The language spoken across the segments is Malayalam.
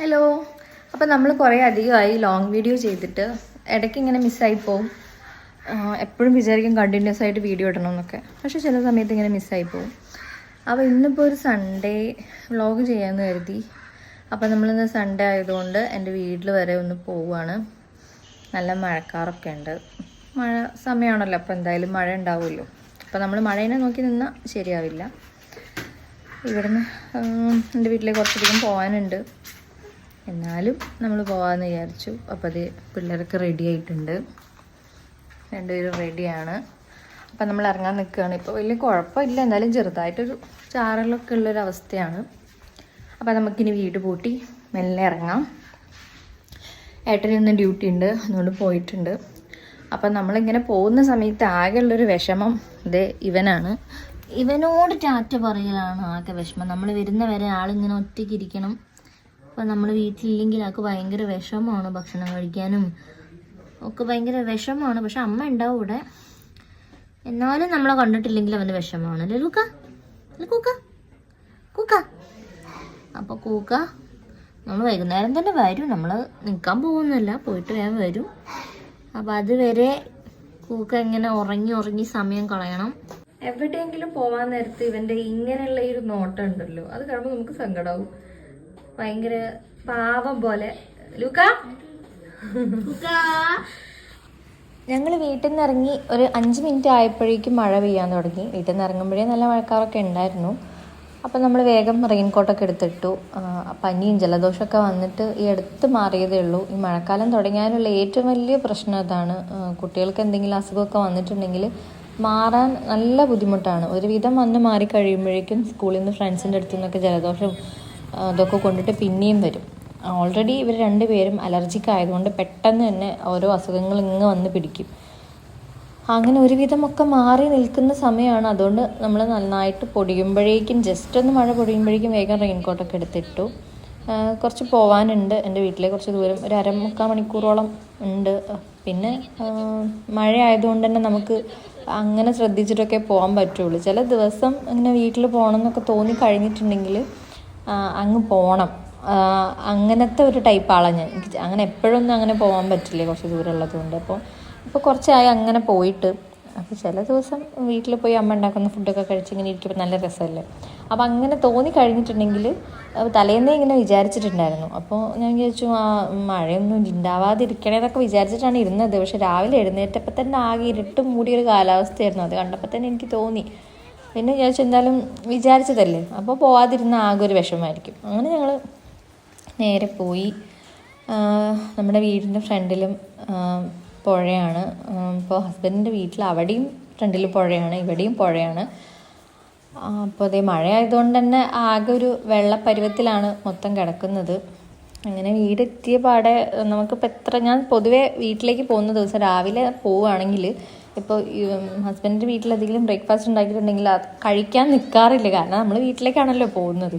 ഹലോ അപ്പോൾ നമ്മൾ കുറേ അധികമായി ലോങ് വീഡിയോ ചെയ്തിട്ട് ഇടയ്ക്ക് ഇങ്ങനെ മിസ്സായി പോവും. എപ്പോഴും വിചാരിക്കും കണ്ടിന്യൂസ് ആയിട്ട് വീഡിയോ ഇടണം എന്നൊക്കെ പക്ഷെ ചില സമയത്ത് ഇങ്ങനെ മിസ്സായി പോവും. അപ്പോൾ ഇന്നിപ്പോൾ ഒരു സൺഡേ വ്ളോഗ് ചെയ്യാമെന്ന് കരുതി. അപ്പോൾ നമ്മളിന്ന് സൺഡേ ആയതുകൊണ്ട് എന്റെ വീട്ടിൽ വരെ ഒന്ന് പോവുകയാണ് നല്ല മഴക്കാറൊക്കെ ഉണ്ട്. മഴ സമയമാണല്ലോ അപ്പോൾ എന്തായാലും മഴ ഉണ്ടാവുമല്ലോ. അപ്പോൾ നമ്മൾ മഴേനെ നോക്കി നിന്നാൽ ശരിയാവില്ല. ഇവിടുന്ന് എന്റെ വീട്ടിലേക്ക് കുറച്ചധികം പോകാനുണ്ട് എന്നാലും നമ്മൾ പോകാമെന്ന് വിചാരിച്ചു. അപ്പോൾ അത് പിള്ളേരൊക്കെ റെഡി ആയിട്ടുണ്ട്. രണ്ടുപേരും റെഡിയാണ് അപ്പം നമ്മൾ ഇറങ്ങാൻ നിൽക്കുകയാണ് ഇപ്പോൾ വലിയ കുഴപ്പമില്ല. എന്നാലും ചെറുതായിട്ടൊരു ചാറലൊക്കെ ഉള്ളൊരു അവസ്ഥയാണ്. അപ്പോൾ നമുക്കിനി വീട് പൂട്ടി മെല്ലെ ഇറങ്ങാം. ഏട്ടന് ഇന്ന് ഡ്യൂട്ടി ഉണ്ട്. അതുകൊണ്ട് പോയിട്ടുണ്ട്. അപ്പം നമ്മളിങ്ങനെ പോകുന്ന സമയത്ത് ആകെയുള്ളൊരു വിഷമം ഇതേ ഇവനാണ്. ഇവനോട് ടാറ്റ പറയലാണ് ആകെ വിഷമം. നമ്മൾ വരുന്ന വരെ ആളിങ്ങനെ ഒറ്റയ്ക്ക് ഇരിക്കണം. അപ്പം നമ്മൾ വീട്ടിലില്ലെങ്കിൽ ആൾക്ക് ഭയങ്കര വിഷമമാണ് ഭക്ഷണം കഴിക്കാനും. ഒക്കെ ഭയങ്കര വിഷമമാണ് പക്ഷെ അമ്മ ഉണ്ടാവും ഇവിടെ എന്നാലും നമ്മളെ കണ്ടിട്ടില്ലെങ്കിൽ അവന് വിഷമമാണ് അല്ലേ അല്ലേ കൂക്ക? കൂക്ക? അപ്പോൾ കൂക്ക നമ്മൾ വൈകുന്നേരം തന്നെ വരും. നമ്മൾ നിൽക്കാൻ പോകുന്നില്ല. പോയിട്ട് വേഗം വരും. അപ്പം അതുവരെ കൂക്ക ഇങ്ങനെ ഉറങ്ങി ഉറങ്ങി സമയം കളയണം. എവിടെയെങ്കിലും പോവാൻ നേരത്ത് ഇവന്റെ ഇങ്ങനെയുള്ള ഈ ഒരു നോട്ടം ഉണ്ടല്ലോ. അത് കാണുമ്പോൾ നമുക്ക് സങ്കടാവും. ഭയങ്കര പാവം പോലെ. ലൂക്ക? ഞങ്ങൾ വീട്ടിൽ നിന്ന് ഇറങ്ങി ഒരു അഞ്ച് മിനിറ്റ് ആയപ്പോഴേക്കും മഴ പെയ്യാൻ തുടങ്ങി. വീട്ടിൽ നിന്ന് ഇറങ്ങുമ്പോഴേ നല്ല മഴക്കാറൊക്കെ ഉണ്ടായിരുന്നു. അപ്പം നമ്മൾ വേഗം റെയിൻകോട്ടൊക്കെ എടുത്തിട്ടു. ആ, പനിയും ജലദോഷമൊക്കെ വന്നിട്ട് ഈ അടുത്ത് മാറിയതേ ഉള്ളൂ. ഈ മഴക്കാലം തുടങ്ങാനുള്ള ഏറ്റവും വലിയ പ്രശ്നം അതാണ്. കുട്ടികൾക്ക് എന്തെങ്കിലും അസുഖമൊക്കെ വന്നിട്ടുണ്ടെങ്കിൽ മാറാൻ നല്ല ബുദ്ധിമുട്ടാണ്. ഒരുവിധം വന്ന് മാറി കഴിയുമ്പോഴേക്കും സ്കൂളിൽ നിന്ന് ഫ്രണ്ട്സിന്റെ അടുത്തു നിന്നൊക്കെ ജലദോഷം അതൊക്കെ കൊണ്ടിട്ട് പിന്നെയും വരും. ഓൾറെഡി ഇവർ രണ്ടുപേരും അലർജിക്ക് ആയതുകൊണ്ട് പെട്ടെന്ന് തന്നെ ഓരോ അസുഖങ്ങൾ ഇങ്ങ് വന്ന് പിടിക്കും. അങ്ങനെ ഒരുവിധമൊക്കെ മാറി നിൽക്കുന്ന സമയമാണ്. അതുകൊണ്ട് നമ്മൾ നന്നായിട്ട് പൊടിയുമ്പോഴേക്കും ജസ്റ്റ് ഒന്ന് മഴ പൊടിയുമ്പോഴേക്കും വേഗം റെയിൻകോട്ടൊക്കെ എടുത്തിട്ടു. കുറച്ച് പോവാനുണ്ട് എന്റെ വീട്ടിലെ കുറച്ച് ദൂരം. ഒരു അരമുക്കാൽ മണിക്കൂറോളം ഉണ്ട്. പിന്നെ മഴ ആയതുകൊണ്ട് തന്നെ നമുക്ക് അങ്ങനെ ശ്രദ്ധിച്ചിട്ടൊക്കെ പോകാൻ പറ്റുള്ളൂ. ചില ദിവസം ഇങ്ങനെ വീട്ടിൽ പോകണം എന്നൊക്കെ തോന്നി കഴിഞ്ഞിട്ടുണ്ടെങ്കിൽ അങ്ങ് പോകണം അങ്ങനത്തെ ഒരു ടൈപ്പ് ആളാണ് ഞാൻ. എനിക്ക് അങ്ങനെ എപ്പോഴൊന്നും അങ്ങനെ പോകാൻ പറ്റില്ല കുറച്ച് ദൂരം ഉള്ളതുകൊണ്ട് അപ്പോൾ ഇപ്പോൾ കുറച്ചായി അങ്ങനെ പോയിട്ട്. അപ്പോൾ ചില ദിവസം വീട്ടിൽ പോയി അമ്മ ഉണ്ടാക്കുന്ന ഫുഡൊക്കെ കഴിച്ച് ഇങ്ങനെ ഇരിക്കുമ്പോൾ നല്ല രസമല്ലേ? അപ്പോൾ അങ്ങനെ തോന്നി കഴിഞ്ഞിട്ടുണ്ടെങ്കിൽ തലേന്നേ ഇങ്ങനെ വിചാരിച്ചിട്ടുണ്ടായിരുന്നു. അപ്പോൾ ഞാൻ വിചാരിച്ചു ആ മഴയൊന്നും ഉണ്ടാവാതിരിക്കണേന്നൊക്കെ വിചാരിച്ചിട്ടാണ് ഇരുന്നത്. പക്ഷെ രാവിലെ എഴുന്നേറ്റപ്പോൾ തന്നെ ആകെ ഇരുട്ട് മൂടിയൊരു കാലാവസ്ഥയായിരുന്നു. അത് കണ്ടപ്പോൾ തന്നെ എനിക്ക് തോന്നി. പിന്നെ വിചാരിച്ചു എന്തായാലും വിചാരിച്ചതല്ലേ? അപ്പോൾ പോവാതിരുന്ന ആകെ ഒരു വിഷമമായിരിക്കും. അങ്ങനെ ഞങ്ങൾ നേരെ പോയി. നമ്മുടെ വീടിന്റെ ഫ്രണ്ടിലും പുഴയാണ്. ഇപ്പോൾ ഹസ്ബൻഡിന്റെ വീട്ടിൽ അവിടെയും ഫ്രണ്ടിൽ പുഴയാണ് ഇവിടെയും പുഴയാണ്. അപ്പോൾ അതേ മഴയായതുകൊണ്ട് തന്നെ ആകെ ഒരു വെള്ളപ്പരുവത്തിലാണ് മൊത്തം കിടക്കുന്നത്. അങ്ങനെ വീടെത്തിയ പാടെ നമുക്കിപ്പോൾ എത്ര ഞാൻ പൊതുവേ വീട്ടിലേക്ക് പോകുന്ന ദിവസം രാവിലെ പോവുകയാണെങ്കിൽ ഇപ്പോൾ ഹസ്ബൻഡിന്റെ വീട്ടിലെന്തെങ്കിലും ബ്രേക്ക്ഫാസ്റ്റ് ഉണ്ടാക്കിയിട്ടുണ്ടെങ്കിൽ അത് കഴിക്കാൻ നിൽക്കാറില്ല കാരണം നമ്മൾ വീട്ടിലേക്കാണല്ലോ പോകുന്നത്.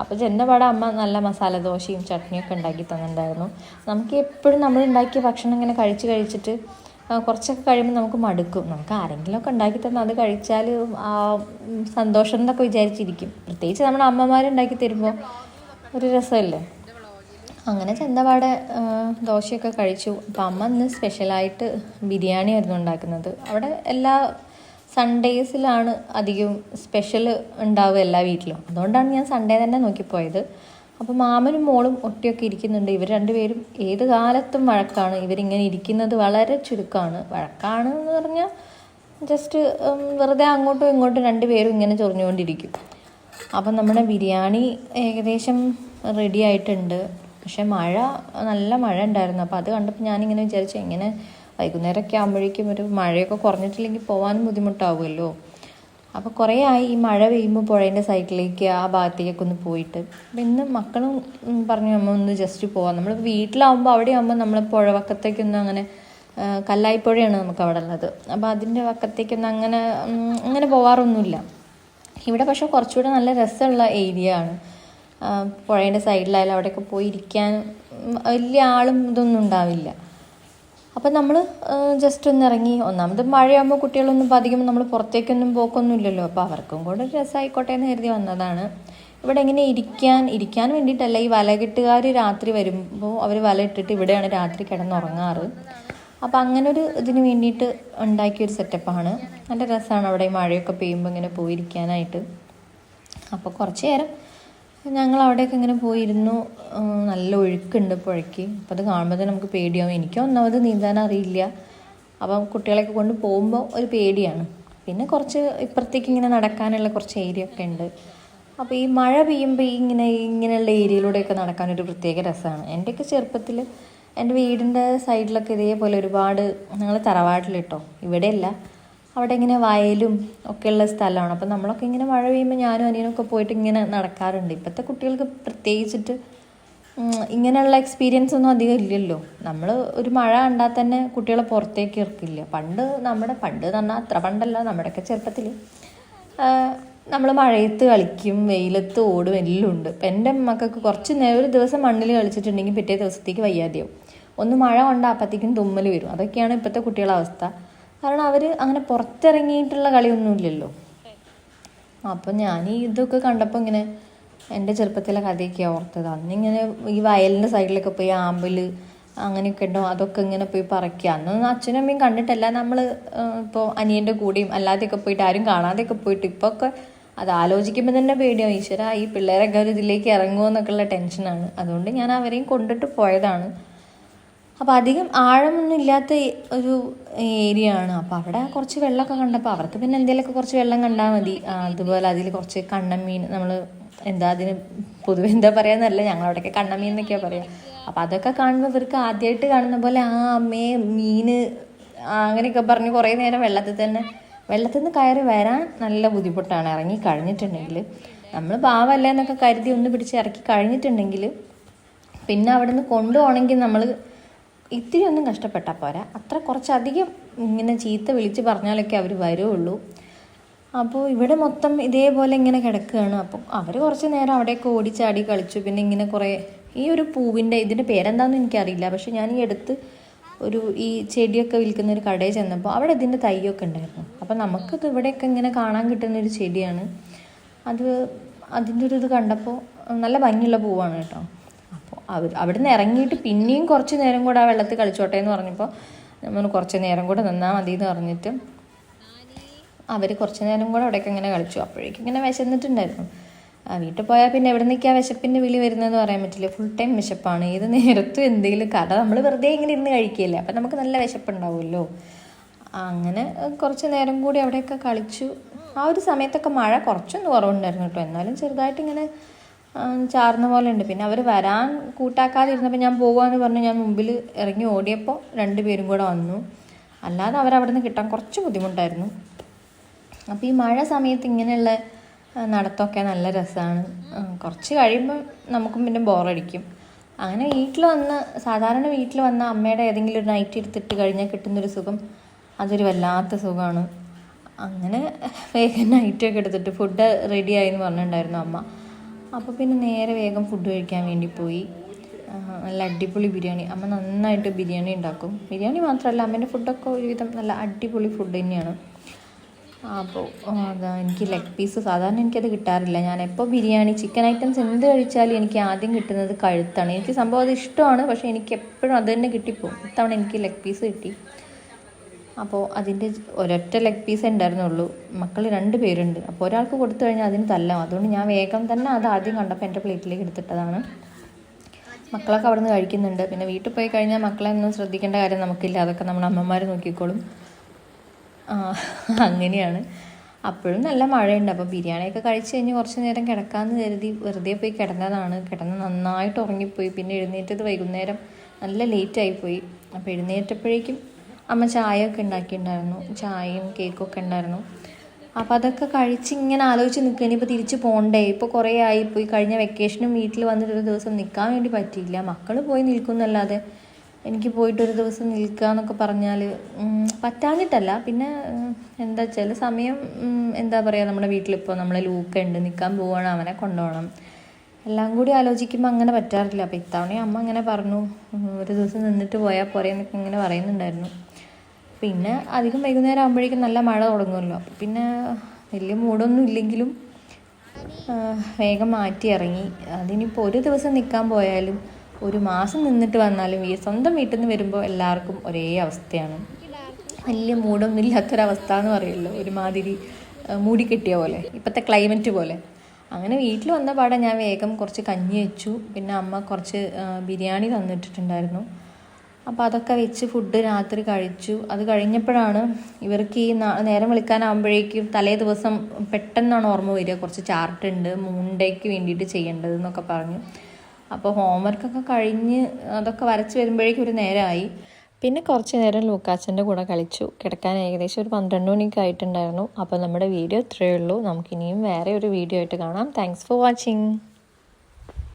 അപ്പോൾ ചെന്ന പാടെ അമ്മ നല്ല മസാല ദോശയും ചട്നിയൊക്കെ ഉണ്ടാക്കി തന്നിട്ടുണ്ടായിരുന്നു. നമുക്ക് എപ്പോഴും നമ്മൾ ഉണ്ടാക്കിയ ഭക്ഷണം ഇങ്ങനെ കഴിച്ച് കഴിച്ചിട്ട് കുറച്ചൊക്കെ കഴിയുമ്പോൾ നമുക്ക് മടുക്കും. നമുക്ക് ആരെങ്കിലുമൊക്കെ ഉണ്ടാക്കി തന്നാൽ അത് കഴിച്ചാൽ സന്തോഷം എന്നൊക്കെ വിചാരിച്ചിരിക്കും. പ്രത്യേകിച്ച് നമ്മുടെ അമ്മമാരുണ്ടാക്കി തരുമ്പോൾ ഒരു രസമല്ലേ? അങ്ങനെ ചെന്നപാടെ ദോശയൊക്കെ കഴിച്ചു. അപ്പം അമ്മ ഇന്ന് സ്പെഷ്യലായിട്ട് ബിരിയാണി ആയിരുന്നു ഉണ്ടാക്കുന്നത്. അവിടെ എല്ലാ സൺഡേസിലാണ് അധികം സ്പെഷ്യൽ ഉണ്ടാവുക എല്ലാ വീട്ടിലും. അതുകൊണ്ടാണ് ഞാൻ സൺഡേ തന്നെ നോക്കിപ്പോയത്. അപ്പോൾ മാമനും മോളും ഒട്ടിയൊക്കെ ഇരിക്കുന്നുണ്ട്. ഇവർ രണ്ടുപേരും ഏത് കാലത്തും വഴക്കാണ്. ഇവരിങ്ങനെ ഇരിക്കുന്നത് വളരെ ചുരുക്കമാണ്. വഴക്കാണ് എന്ന് പറഞ്ഞാൽ ജസ്റ്റ് വെറുതെ അങ്ങോട്ടും ഇങ്ങോട്ടും രണ്ടുപേരും ഇങ്ങനെ ചൊറിഞ്ഞുകൊണ്ടിരിക്കും. അപ്പം നമ്മുടെ ബിരിയാണി ഏകദേശം റെഡി ആയിട്ടുണ്ട്. പക്ഷെ മഴ നല്ല മഴ ഉണ്ടായിരുന്നു. അപ്പോൾ അത് കണ്ടപ്പോൾ ഞാനിങ്ങനെ വിചാരിച്ചു എങ്ങനെ വൈകുന്നേരമൊക്കെ ആകുമ്പോഴേക്കും ഒരു മഴയൊക്കെ കുറഞ്ഞിട്ടില്ലെങ്കിൽ പോകാനും ബുദ്ധിമുട്ടാവുമല്ലോ. അപ്പോൾ കുറേ ആയി ഈ മഴ പെയ്യുമ്പോൾ പുഴേന്റെ സൈഡിലേക്ക് ആ ഭാഗത്തേക്കൊക്കെ ഒന്ന് പോയിട്ട്. അപ്പം ഇന്ന് മക്കളും പറഞ്ഞു അമ്മ ഒന്ന് ജസ്റ്റ് പോവാം. നമ്മൾ വീട്ടിലാവുമ്പോൾ അവിടെ ആകുമ്പോൾ നമ്മൾ പുഴ വക്കത്തേക്കൊന്നും അങ്ങനെ കല്ലായിപ്പുഴയാണ് നമുക്ക് അവിടെ ഉള്ളത്. അപ്പോൾ അതിന്റെ വക്കത്തേക്കൊന്നും അങ്ങനെ അങ്ങനെ പോവാറൊന്നുമില്ല. ഇവിടെ പക്ഷെ കുറച്ചുകൂടെ നല്ല രസമുള്ള ഏരിയ ആണ് പുഴേന്റെ സൈഡിലായാലും അവിടെയൊക്കെ പോയി ഇരിക്കാൻ വലിയ ആളും ഇതൊന്നും ഉണ്ടാവില്ല. അപ്പം നമ്മൾ ജസ്റ്റ് ഒന്ന് ഇറങ്ങി ഒന്നാമത് മഴയാകുമ്പോൾ കുട്ടികളൊന്നും അധികം നമ്മൾ പുറത്തേക്കൊന്നും പോക്കൊന്നും ഇല്ലല്ലോ അപ്പോൾ അവർക്കും കൂടെ ഒരു രസമായിക്കോട്ടെ എന്ന് കരുതി വന്നതാണ്. ഇവിടെ ഇങ്ങനെ ഇരിക്കാൻ ഇരിക്കാൻ വേണ്ടിയിട്ടല്ല ഈ വലകെട്ടുകാർ രാത്രി വരുമ്പോൾ അവർ വല ഇട്ടിട്ട് ഇവിടെയാണ് രാത്രി കിടന്നുറങ്ങാറ്. അപ്പോൾ അങ്ങനെ ഒരു ഇതിന് വേണ്ടിയിട്ട് ഉണ്ടാക്കിയൊരു സെറ്റപ്പാണ്. നല്ല രസമാണ് അവിടെ മഴയൊക്കെ പെയ്യുമ്പോൾ ഇങ്ങനെ പോയിരിക്കാനായിട്ട്. അപ്പോൾ കുറച്ച് നേരം ഞങ്ങൾ അവിടെയൊക്കെ ഇങ്ങനെ പോയിരുന്നു. നല്ല ഒഴുക്കുണ്ട് പുഴയ്ക്ക്. അപ്പോൾ അത് കാണുമ്പോൾ തന്നെ നമുക്ക് പേടിയാവും. എനിക്ക് ഒന്നാമത് നീന്താൻ അറിയില്ല. അപ്പം കുട്ടികളെയൊക്കെ കൊണ്ട് പോകുമ്പോൾ ഒരു പേടിയാണ്. പിന്നെ കുറച്ച് ഇപ്പുറത്തേക്ക് ഇങ്ങനെ നടക്കാനുള്ള കുറച്ച് ഏരിയ ഒക്കെ ഉണ്ട്. അപ്പോൾ ഈ മഴ പെയ്യുമ്പോൾ ഇങ്ങനെ ഇങ്ങനെയുള്ള ഏരിയയിലൂടെയൊക്കെ നടക്കാനൊരു പ്രത്യേക രസമാണ് എന്റെയൊക്കെ ചെറുപ്പത്തിൽ എന്റെ വീടിന്റെ സൈഡിലൊക്കെ ഇതേപോലെ ഒരുപാട് ഞങ്ങൾ തറവാട്ടിലിട്ടോ ഇവിടെയല്ല. അവിടെ ഇങ്ങനെ വയലും ഒക്കെയുള്ള സ്ഥലമാണ്. അപ്പം നമ്മളൊക്കെ ഇങ്ങനെ മഴ പെയ്യുമ്പോൾ ഞാനും അനിയനൊക്കെ പോയിട്ട് ഇങ്ങനെ നടക്കാറുണ്ട്. ഇപ്പോഴത്തെ കുട്ടികൾക്ക് പ്രത്യേകിച്ചിട്ട് ഇങ്ങനെയുള്ള എക്സ്പീരിയൻസ് ഒന്നും അധികം ഇല്ലല്ലോ. നമ്മൾ ഒരു മഴ കണ്ടാൽ തന്നെ കുട്ടികളെ പുറത്തേക്ക് ഇറക്കില്ല. പണ്ട് നമ്മുടെ പണ്ട് എന്ന് പറഞ്ഞാൽ അത്ര പണ്ടല്ല നമ്മുടെയൊക്കെ ചെറുപ്പത്തിൽ നമ്മൾ മഴയത്ത് കളിക്കും വെയിലത്ത് ഓടും എല്ലാം ഉണ്ട്. ഇപ്പം എന്റെ മക്കൾക്ക് കുറച്ച് നേരം ഒരു ദിവസം മണ്ണിൽ കളിച്ചിട്ടുണ്ടെങ്കിൽ പിറ്റേ ദിവസത്തേക്ക് വയ്യാതെയാവും. ഒന്ന് മഴ കൊണ്ടാൽ അപ്പത്തേക്കും തുമ്മൽ വരും. അതൊക്കെയാണ് ഇപ്പോഴത്തെ കുട്ടികളുടെ അവസ്ഥ. കാരണം അവർ അങ്ങനെ പുറത്തിറങ്ങിയിട്ടുള്ള കളിയൊന്നുമില്ലല്ലോ. അപ്പം ഞാൻ ഈ ഇതൊക്കെ കണ്ടപ്പോൾ ഇങ്ങനെ എന്റെ ചെറുപ്പത്തിലെ കഥയൊക്കെ ഓർത്തത്. അന്നിങ്ങനെ ഈ വയലിന്റെ സൈഡിലൊക്കെ പോയി ആമ്പൽ അങ്ങനെയൊക്കെ ഉണ്ടോ? അതൊക്കെ ഇങ്ങനെ പോയി പറിക്കുക അന്നൊന്നും അച്ഛനും അമ്മയും കണ്ടിട്ടല്ല. നമ്മൾ ഇപ്പോൾ അനിയന്റെ കൂടെയും അല്ലാതെയൊക്കെ പോയിട്ട് ആരും കാണാതെയൊക്കെ പോയിട്ട് ഇപ്പോൾ ഒക്കെ അത് ആലോചിക്കുമ്പോൾ തന്നെ പേടിയാവും. ഈശ്വര ഈ പിള്ളേരൊക്കെ ഒരു ഇതിലേക്ക് ഇറങ്ങുമോ എന്നൊക്കെയുള്ള ടെൻഷനാണ്. അതുകൊണ്ട് ഞാൻ അവരെയും കൊണ്ടിട്ട് പോയതാണ്. അപ്പോൾ അധികം ആഴമൊന്നും ഇല്ലാത്ത ഒരു ഏരിയ ആണ്. അപ്പോൾ അവിടെ കുറച്ച് വെള്ളമൊക്കെ കണ്ടപ്പോൾ അവർക്ക് പിന്നെ എന്തെങ്കിലുമൊക്കെ കുറച്ച് വെള്ളം കണ്ടാൽ മതി. അതുപോലെ അതിൽ കുറച്ച് കണ്ണമീൻ നമ്മൾ എന്താ അതിന് പൊതുവെ എന്താ പറയാന്നല്ല ഞങ്ങളവിടെയൊക്കെ കണ്ണമീൻ എന്നൊക്കെയാണ് പറയുക അപ്പോൾ അതൊക്കെ കാണുമ്പോൾ ഇവർക്ക് ആദ്യമായിട്ട് കാണുന്ന പോലെ ആ അമ്മയെ മീന് ആ, അങ്ങനെയൊക്കെ പറഞ്ഞ് കുറേ നേരം വെള്ളത്തിൽ തന്നെ വെള്ളത്തിൽ നിന്ന് കയറി വരാൻ നല്ല ബുദ്ധിമുട്ടാണ്. ഇറങ്ങി കഴിഞ്ഞിട്ടുണ്ടെങ്കിൽ നമ്മൾ പാവല്ല എന്നൊക്കെ കരുതി ഒന്ന് പിടിച്ച് ഇറക്കി കഴിഞ്ഞിട്ടുണ്ടെങ്കിൽ പിന്നെ അവിടെ നിന്ന് കൊണ്ടുപോകണമെങ്കിൽ നമ്മൾ ഇത്തിരി ഒന്നും കഷ്ടപ്പെട്ടാൽ പോരാ. അത്ര കുറച്ചധികം ഇങ്ങനെ ചീത്ത വിളിച്ച് പറഞ്ഞാലൊക്കെ അവർ വരുള്ളൂ അപ്പോൾ ഇവിടെ മൊത്തം ഇതേപോലെ ഇങ്ങനെ കിടക്കുകയാണ്. അപ്പം അവർ കുറച്ച് നേരം അവിടെയൊക്കെ ഓടിച്ചാടി കളിച്ചു. പിന്നെ ഇങ്ങനെ കുറേ ഈ ഒരു പൂവിന്റെ ഇതിന്റെ പേരെന്താണെന്ന് എനിക്കറിയില്ല. പക്ഷെ ഞാൻ ഈ അടുത്ത് ഒരു ഈ ചെടിയൊക്കെ വിൽക്കുന്ന ഒരു കടയിൽ ചെന്നപ്പോൾ അവിടെ ഇതിന്റെ തൈയൊക്കെ ഉണ്ടായിരുന്നു. അപ്പം നമുക്കിത് ഇവിടെയൊക്കെ ഇങ്ങനെ കാണാൻ കിട്ടുന്ന ഒരു ചെടിയാണ്. അത് അതിന്റെ ഒരു ഇത് കണ്ടപ്പോൾ നല്ല ഭംഗിയുള്ള പൂവാണ് കേട്ടോ. അപ്പോൾ അവർ അവിടെ നിന്ന് ഇറങ്ങിയിട്ട് പിന്നെയും കുറച്ച് നേരം കൂടെ ആ വെള്ളത്തിൽ കളിച്ചോട്ടെ എന്ന് പറഞ്ഞപ്പോൾ നമ്മൾ കുറച്ച് നേരം കൂടെ നിന്നാൽ മതി എന്ന് പറഞ്ഞിട്ട് അവർ കുറച്ച് നേരം കൂടെ അവിടെയൊക്കെ ഇങ്ങനെ കളിച്ചു. അപ്പോഴേക്കും ഇങ്ങനെ വിശന്നിട്ടുണ്ടായിരുന്നു. വീട്ടിൽ പോയാൽ പിന്നെ എവിടെ നിൽക്കുക വിശപ്പിന്റെ വിളി വരുന്നതെന്ന് പറയാൻ പറ്റില്ല. ഫുൾ ടൈം വിശപ്പാണ്. ഏത് നേരത്തും എന്തെങ്കിലും കട നമ്മൾ വെറുതെ ഇങ്ങനെ ഇരുന്ന് കഴിക്കുകയല്ലേ. അപ്പം നമുക്ക് നല്ല വിശപ്പുണ്ടാവുമല്ലോ. അങ്ങനെ കുറച്ച് നേരം കൂടി അവിടെയൊക്കെ കളിച്ചു. ആ ഒരു സമയത്തൊക്കെ മഴ കുറച്ചൊന്ന് കുറവുണ്ടായിരുന്നു കേട്ടോ. എന്നാലും ചെറുതായിട്ട് ഇങ്ങനെ ചാർന്ന പോലെ ഉണ്ട്. പിന്നെ അവർ വരാൻ കൂട്ടാക്കാതിരുന്നപ്പോൾ ഞാൻ പോകുകയെന്ന് പറഞ്ഞ് ഞാൻ മുമ്പിൽ ഇറങ്ങി ഓടിയപ്പോൾ രണ്ട് പേരും കൂടെ വന്നു. അല്ലാതെ അവരവിടെ നിന്ന് കിട്ടാൻ കുറച്ച് ബുദ്ധിമുട്ടായിരുന്നു. അപ്പോൾ ഈ മഴ സമയത്ത് ഇങ്ങനെയുള്ള നടത്തമൊക്കെ നല്ല രസമാണ് കുറച്ച് കഴിയുമ്പോൾ നമുക്കും പിന്നെ ബോറടിക്കും. അങ്ങനെ വീട്ടിൽ വന്ന് സാധാരണ വീട്ടിൽ വന്ന അമ്മയുടെ ഏതെങ്കിലും ഒരു നൈറ്റ് എടുത്തിട്ട് കഴിഞ്ഞാൽ കിട്ടുന്നൊരു സുഖം അതൊരു വല്ലാത്ത സുഖമാണ് അങ്ങനെ വേഗം നൈറ്റൊക്കെ എടുത്തിട്ട് ഫുഡ് റെഡിയായി എന്ന് പറഞ്ഞിട്ടുണ്ടായിരുന്നു അമ്മ. അപ്പോൾ പിന്നെ നേരെ വേഗം ഫുഡ് കഴിക്കാൻ വേണ്ടി പോയി. നല്ല അടിപൊളി ബിരിയാണി. അമ്മ നന്നായിട്ട് ബിരിയാണി ഉണ്ടാക്കും. ബിരിയാണി മാത്രമല്ല അമ്മേന്റെ ഫുഡൊക്കെ ഒരുവിധം നല്ല അടിപൊളി ഫുഡ് തന്നെയാണ്. അപ്പോൾ അതാ എനിക്ക് ലെഗ് പീസ് സാധാരണ എനിക്കത് കിട്ടാറില്ല. ഞാൻ എപ്പോൾ ബിരിയാണി ചിക്കൻ ഐറ്റംസ് എന്ത് കഴിച്ചാലും എനിക്ക് ആദ്യം കിട്ടുന്നത് കഴുത്താണ്. എനിക്ക് സംഭവം അത് ഇഷ്ടമാണ് പക്ഷേ എനിക്ക് എപ്പോഴും അത് തന്നെ കിട്ടിപ്പോവും ഇത്തവണ എനിക്ക് ലെഗ് പീസ് കിട്ടി. അപ്പോൾ അതിന്റെ ഒരൊറ്റ ലെഗ് പീസ് ഉണ്ടായിരുന്നുള്ളൂ. മക്കൾ രണ്ട് പേരുണ്ട്. അപ്പോൾ ഒരാൾക്ക് കൊടുത്തു കഴിഞ്ഞാൽ അതിന് തല്ലാം. അതുകൊണ്ട് ഞാൻ വേഗം തന്നെ അത് ആദ്യം കണ്ടപ്പോൾ എന്റെ പ്ലേറ്റിലേക്ക് എടുത്തിട്ടതാണ്. മക്കളൊക്കെ അവിടെ നിന്ന് കഴിക്കുന്നുണ്ട്. പിന്നെ വീട്ടിൽ പോയി കഴിഞ്ഞാൽ മക്കളെ ഒന്നും ശ്രദ്ധിക്കേണ്ട കാര്യം നമുക്കില്ല. അതൊക്കെ നമ്മുടെ അമ്മമാർ നോക്കിക്കോളും. അങ്ങനെയാണ്. അപ്പോഴും നല്ല മഴയുണ്ട്. അപ്പോൾ ബിരിയാണിയൊക്കെ കഴിച്ച് കഴിഞ്ഞ് കുറച്ച് നേരം കിടക്കാമെന്ന് കരുതി വെറുതെ പോയി കിടന്നതാണ്. കിടന്ന് നന്നായിട്ട് ഉറങ്ങിപ്പോയി. പിന്നെ എഴുന്നേറ്റത് വൈകുന്നേരം നല്ല ലേറ്റായിപ്പോയി അപ്പോൾ എഴുന്നേറ്റപ്പോഴേക്കും അമ്മ ചായ ഒക്കെ ഉണ്ടാക്കിയിട്ടുണ്ടായിരുന്നു. ചായയും കേക്കൊക്കെ ഉണ്ടായിരുന്നു. അപ്പോൾ അതൊക്കെ കഴിച്ച് ഇങ്ങനെ ആലോചിച്ച് നിൽക്കുക. ഇനിയിപ്പോൾ തിരിച്ച് പോകണ്ടേ ഇപ്പോൾ കുറേ ആയി. പോയി കഴിഞ്ഞ വെക്കേഷനും വീട്ടിൽ വന്നിട്ടൊരു ദിവസം നിൽക്കാൻ വേണ്ടി പറ്റിയില്ല. മക്കൾ പോയി നിൽക്കുന്നല്ലാതെ എനിക്ക് പോയിട്ടൊരു ദിവസം നിൽക്കുക എന്നൊക്കെ പറഞ്ഞാൽ പറ്റാഞ്ഞിട്ടല്ല. പിന്നെ എന്താ ചില സമയം എന്താ പറയുക നമ്മുടെ വീട്ടിലിപ്പോൾ നമ്മളെ ലൂക്ക ഉണ്ട്. നിൽക്കാൻ പോവണം. അവനെ കൊണ്ടുപോകണം. എല്ലാം കൂടി ആലോചിക്കുമ്പോൾ അങ്ങനെ പറ്റാറില്ല. അപ്പോൾ ഇത്തവണ അമ്മ അങ്ങനെ പറഞ്ഞു. ഒരു ദിവസം നിന്നിട്ട് പോയാൽ പോരെ എന്നൊക്കെ ഇങ്ങനെ പറയുന്നുണ്ടായിരുന്നു. പിന്നെ അധികം വൈകുന്നേരം ആകുമ്പോഴേക്കും നല്ല മഴ തുടങ്ങുമല്ലോ. പിന്നെ വലിയ മൂടൊന്നും ഇല്ലെങ്കിലും വേഗം മാറ്റി ഇറങ്ങി. അതിനിപ്പോൾ ഒരു ദിവസം നിൽക്കാൻ പോയാലും ഒരു മാസം നിന്നിട്ട് വന്നാലും ഈ സ്വന്തം വീട്ടിൽ നിന്ന് വരുമ്പോൾ എല്ലാവർക്കും ഒരേ അവസ്ഥയാണ്. വലിയ മൂടൊന്നും ഇല്ലാത്തൊരവസ്ഥ എന്ന് പറയുമല്ലോ. ഒരുമാതിരി മൂടിക്കെട്ടിയ പോലെ ഇപ്പോഴത്തെ ക്ലൈമറ്റ് പോലെ. അങ്ങനെ വീട്ടിൽ വന്ന പാടെ ഞാൻ വേഗം കുറച്ച് കഞ്ഞി വെച്ചു. പിന്നെ അമ്മ കുറച്ച് ബിരിയാണി തന്നിട്ടിട്ടുണ്ടായിരുന്നു. അപ്പോൾ അതൊക്കെ വെച്ച് ഫുഡ് രാത്രി കഴിച്ചു. അത് കഴിഞ്ഞപ്പോഴാണ് ഇവർക്ക് ഈ നേരം വിളിക്കാനാകുമ്പോഴേക്കും തലേ ദിവസം പെട്ടെന്നാണ് ഓർമ്മ വരിക. കുറച്ച് ചാർട്ട് ഉണ്ട് മൂണ്ടേക്ക് വേണ്ടിയിട്ട് ചെയ്യേണ്ടതെന്നൊക്കെ പറഞ്ഞു. അപ്പോൾ ഹോംവർക്കൊക്കെ കഴിഞ്ഞ് അതൊക്കെ വരച്ച് വരുമ്പോഴേക്കും ഒരു നേരമായി പിന്നെ കുറച്ച് നേരം ലൂക്കാച്ചന്റെ കൂടെ കളിച്ചു. കിടക്കാൻ ഏകദേശം ഒരു പന്ത്രണ്ട് മണിയൊക്കെ ആയിട്ടുണ്ടായിരുന്നു. അപ്പോൾ നമ്മുടെ വീഡിയോ ഇത്രയേ ഉള്ളൂ. നമുക്കിനിയും വേറെ ഒരു വീഡിയോ ആയിട്ട് കാണാം. Thanks for watching